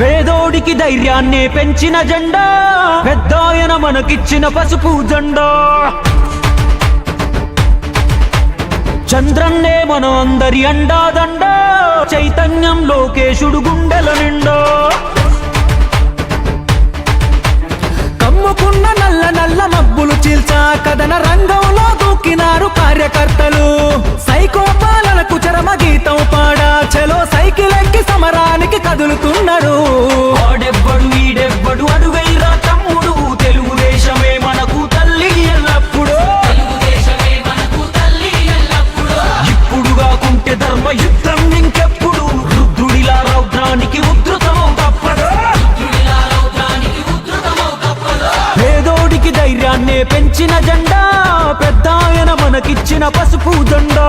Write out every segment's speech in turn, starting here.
పేదోడికి ధైర్యాన్ని పెంచిన జెండా పెద్దాయన మనకిచ్చిన పసుపు జెండా. చంద్రన్నే మన అందరి అండాదండ చైతన్యం లోకేశుడు గుండెల నిండా. కమ్ముకున్న నల్ల నల్ల మబ్బులు చీల్చా కథన సైకో పాలనకు చరమ గీతం పాడా. చలో సైకిల్ ఎక్కి సమరానికి కదులుతున్నారు. అడుగైరా తమ్ముడు. తెలుగుదేశమే మనకు తల్లి ఎల్లప్పుడూ. ఇప్పుడు కాకుంటే ధర్మ యుద్ధం ఇంకెప్పుడు? రుద్రుడిలా రౌద్రానికి ఉద్ధృతమవు తప్పదు? పేదోడికి ధైర్యాన్నే పెంచిన జెండా మనకిచ్చిన పసుపు జెండా.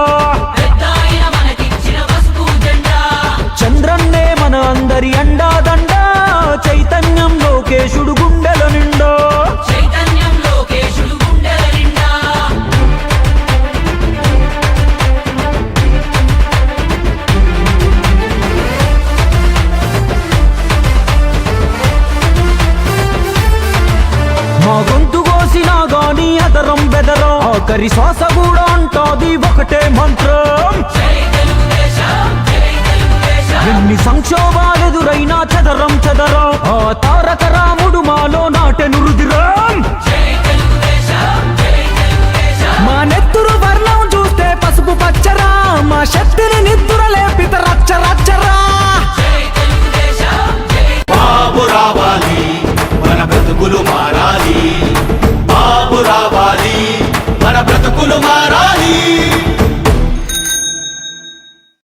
ఒకరి శ్వాస కూడా అంటది ఒకటే మంత్రం.